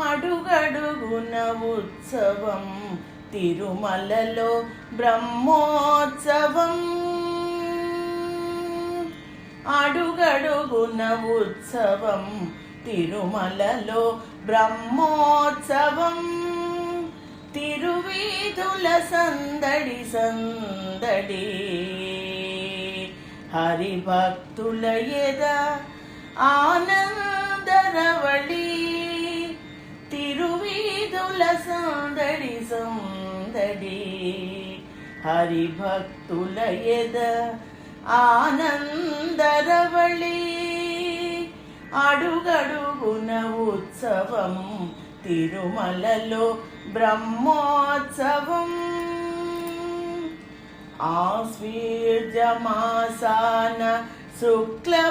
అడుగడుగున ఉత్సవం తిరుమలలో బ్రహ్మోత్సవం. అడుగడుగున ఉత్సవం తిరుమలలో బ్రహ్మోత్సవం. తిరువీధుల సందడి సందడి. హరిభక్తుల ఎద ఆనందరవళీ. సందడి సందడి హరిభక్తుల ఎద ఆనందరవళి అడుగడుగున ఉత్సవం తిరుమలలో బ్రహ్మోత్సవం. ఆశ్వీర్జమాసాన శుక్లపక్షాన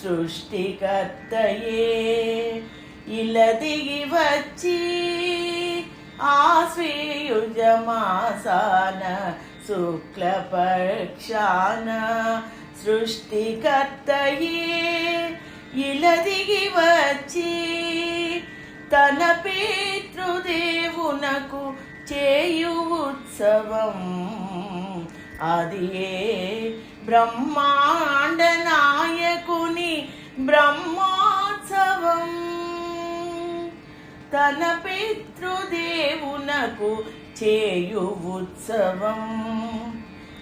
సృష్టికర్తయే ఇలా దిగి వచ్చి ఆశ్వీయుజమాసాన శుక్లపక్షాన సృష్టికర్తయే. ఇలా దిగి వచ్చి తన పితృదేవునకు చేయు ఉత్సవం. అది ఏ బ్రహ్మాండ నాయకుని బ్రహ్మా తన పితృదేవునకు చేయు ఉత్సవం.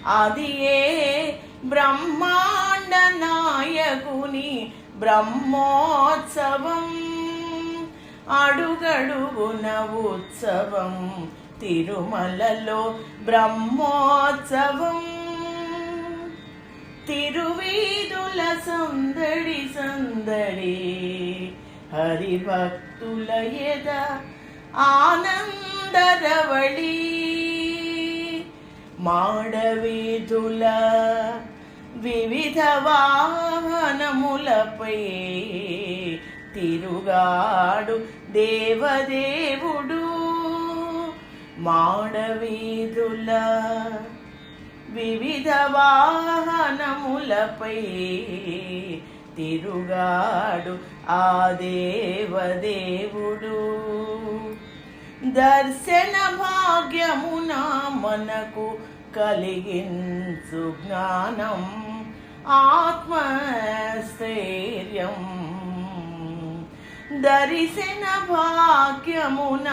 అది ఏ బ్రహ్మాండ నాయకుని బ్రహ్మోత్సవం. అడుగడుగున ఉత్సవం తిరుమలలో బ్రహ్మోత్సవం. తిరువీధుల సందడి సందడి హరిభక్తుల ఎద ఆనందరవళి మాడవీధుల వివిధ వాహనములపై తిరుగాడు దేవదేవుడు. మాడవీధుల వివిధ వాహనములపై తిరుగాడు ఆ దేవదేవుడు. దర్శన భాగ్యమున మనకు కలిగించు జ్ఞానం ఆత్మస్థైర్యం. దర్శన భాగ్యమున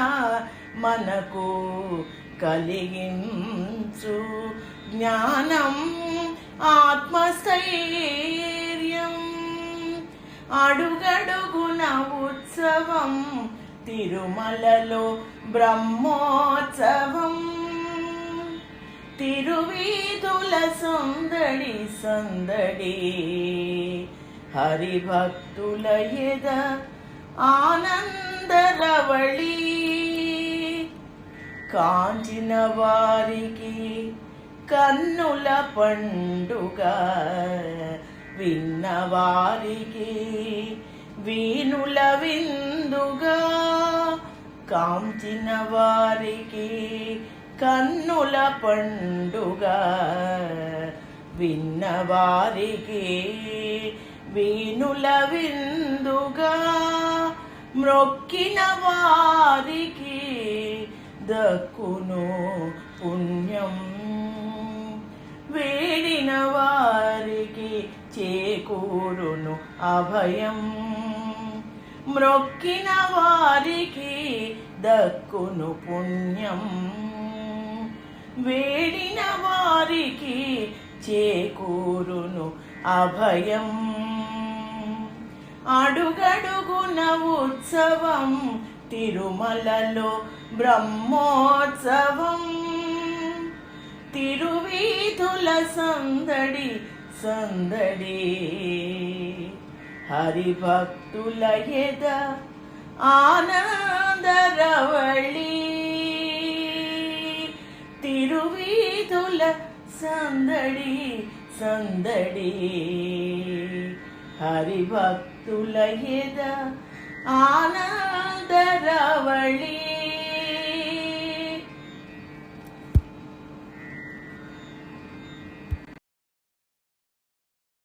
మనకు కలిగించు జ్ఞానం అడుగడుగున ఉత్సవం తిరుమలలో బ్రహ్మోత్సవం. తిరువీధుల సందడి సందడి హరిభక్తుల ఎద ఆనందరవళి. కాంచిన వారికి కన్నుల పండుగ విన్నవారికి వీణుల విందుగా కాంచిన వారికి కన్నుల పండుగ. విన్నవారికి వీణుల విందుగా మ్రొక్కిన వారికి దక్కును అభయం. మ్రొక్కిన వారికి దక్కును పుణ్యం. వేడిన వారికి చేకూరును అభయం. అడుగడుగున ఉత్సవం తిరుమలలో బ్రహ్మోత్సవం. తిరువీధుల సందడి సందడి. హరిభక్తుల ఎద ఆనందరవళి. తిరువీధుల సందడి సందడి. హరిభక్తుల ఎద ఆనందరవళి.